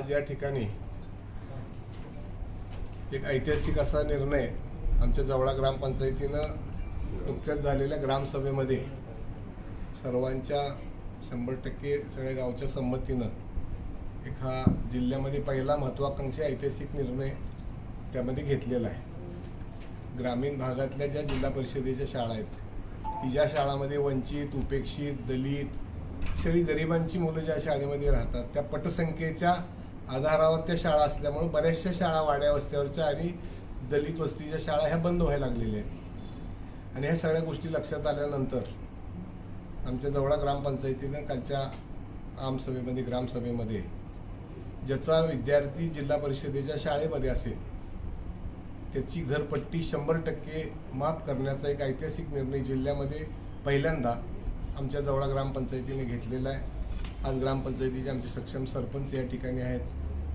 आज या ठिकाणी एक ऐतिहासिक असा निर्णय आमच्या जवळा ग्रामपंचायतीनं नुकत्याच झालेल्या ग्रामसभेमध्ये सर्वांच्या शंभर टक्के सगळ्या गावच्या संमतीनं एक हा जिल्ह्यामध्ये पहिला महत्त्वाकांक्षी ऐतिहासिक निर्णय त्यामध्ये घेतलेला आहे. ग्रामीण भागातल्या ज्या जिल्हा परिषदेच्या शाळा आहेत की ज्या शाळामध्ये वंचित उपेक्षित दलित सगळी गरिबांची मुलं ज्या शाळेमध्ये राहतात त्या पटसंख्येच्या आधारावर त्या शाळा असल्यामुळं बऱ्याचशा शाळा वाड्या वस्त्यावरच्या आणि दलित वस्तीच्या शाळा ह्या बंद व्हायला लागलेल्या आहेत. आणि ह्या सगळ्या गोष्टी लक्षात आल्यानंतर आमच्या जवळा ग्रामपंचायतीनं कालच्या आमसभेमध्ये ग्रामसभेमध्ये ज्याचा विद्यार्थी जिल्हा परिषदेच्या शाळेमध्ये असेल त्याची घरपट्टी शंभर टक्के माफ करण्याचा एक ऐतिहासिक निर्णय जिल्ह्यामध्ये पहिल्यांदा आमच्या जवळा ग्रामपंचायतीने घेतलेला आहे. आज ग्रामपंचायतीचे आमचे सक्षम सरपंच या ठिकाणी आहेत.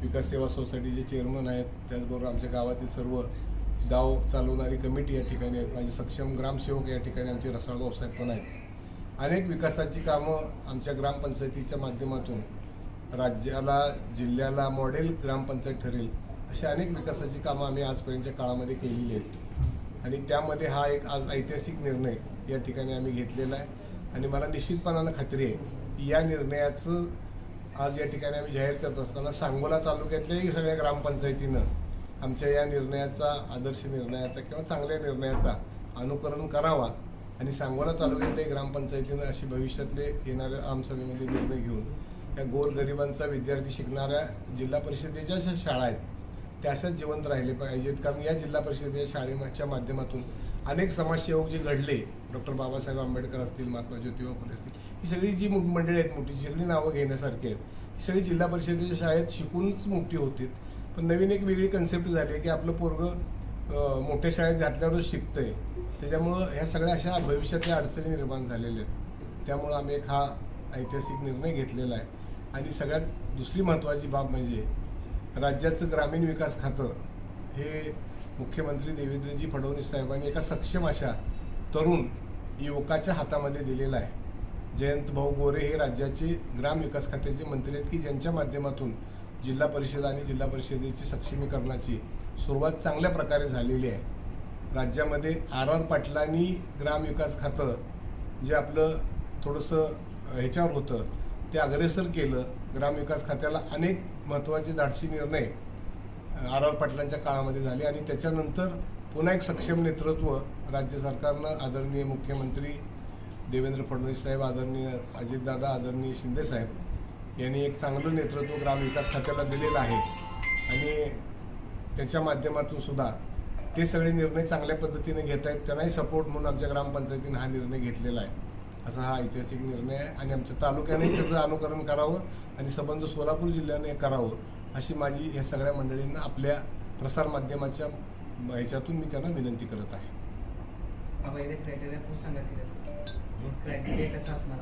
विकास सेवा सोसायटीचे चेअरमन आहेत. त्याचबरोबर आमच्या गावातील सर्व गाव चालवणारी कमिटी या ठिकाणी आहेत. माझे सक्षम ग्रामसेवक या ठिकाणी आमचे रसाळगाव साहेब पण आहेत. अनेक विकासाची कामं आमच्या ग्रामपंचायतीच्या माध्यमातून राज्याला जिल्ह्याला मॉडेल ग्रामपंचायत ठरेल अशा अनेक विकासाची कामं आम्ही आजपर्यंतच्या काळामध्ये केलेली आहेत. आणि त्यामध्ये हा एक आज ऐतिहासिक निर्णय या ठिकाणी आम्ही घेतलेला आहे. आणि मला निश्चितपणानं खात्री आहे की या निर्णयाचं आज या ठिकाणी आम्ही जाहीर करत असताना सांगोला तालुक्यातल्याही सगळ्या ग्रामपंचायतीनं आमच्या या निर्णयाचा आदर्श निर्णयाचा किंवा चांगल्या निर्णयाचा अनुकरण करावा आणि सांगोला तालुक्यातल्याही ग्रामपंचायतीनं अशी भविष्यातले येणाऱ्या आमसभेमध्ये निर्णय घेऊन या गोरगरिबांचा विद्यार्थी शिकणाऱ्या जिल्हा परिषदेच्या ज्या शाळा आहेत त्या जिवंत राहिले पाहिजेत. कारण या जिल्हा परिषदेच्या शाळेच्या माध्यमातून अनेक समाजसेवक जे घडले डॉक्टर बाबासाहेब आंबेडकर असतील महात्मा ज्योतिबा फुले असतील ही सगळी जी मंडळी आहेत मोठी सगळी नावं घेण्यासारखी आहेत ही सगळी जिल्हा परिषदेच्या शाळेत शिकूनच मोठी होती पण नवीन एक वेगळी कन्सेप्ट झाली आहे की आपलं पोरगं मोठ्या शाळेत घातल्यावरच शिकतंय. त्याच्यामुळं ह्या सगळ्या अशा भविष्यातल्या अडचणी निर्माण झालेल्या आहेत. त्यामुळं आम्ही एक हा ऐतिहासिक निर्णय घेतलेला आहे. आणि सगळ्यात दुसरी महत्त्वाची बाब म्हणजे राज्याचं ग्रामीण विकास खातं हे मुख्यमंत्री देवेंद्रजी फडणवीस साहेबांनी एका सक्षम अशा तरुण युवकाच्या हातामध्ये दिलेला आहे. जयंत भाऊ गोरे हे राज्याचे ग्रामविकास खात्याचे मंत्री आहेत की ज्यांच्या माध्यमातून जिल्हा परिषद आणि जिल्हा परिषदेची सक्षमीकरणाची सुरुवात चांगल्या प्रकारे झालेली आहे. राज्यामध्ये आर आर पाटलांनी ग्रामविकास खातं जे आपलं थोडंसं ह्याच्यावर होतं ते अग्रेसर केलं. ग्रामविकास खात्याला अनेक महत्त्वाचे धाडसी निर्णय आर आर पाटलांच्या काळामध्ये झाले आणि त्याच्यानंतर पुन्हा एक सक्षम नेतृत्व राज्य सरकारनं आदरणीय मुख्यमंत्री देवेंद्र फडणवीस साहेब आदरणीय अजितदादा आदरणीय शिंदेसाहेब यांनी एक चांगलं नेतृत्व ग्रामविकास खात्याला दिलेलं आहे. आणि त्याच्या माध्यमातून सुद्धा ते सगळे निर्णय चांगल्या पद्धतीने घेत आहेत. त्यांनाही सपोर्ट म्हणून आमच्या ग्रामपंचायतीने हा निर्णय घेतलेला आहे. असा हा ऐतिहासिक निर्णय आहे आणि आमच्या तालुक्यानेही त्याचं अनुकरण करावं आणि संबंध सोलापूर जिल्ह्याने करावं. अशी माझी या सगळ्या मंडळींना आपल्या प्रसारमाध्यमाच्या ह्याच्यातून मी त्यांना विनंती करत आहे. क्रायटेरिया पण सांगा की त्याचं. क्रायटेरिया कसं असणार?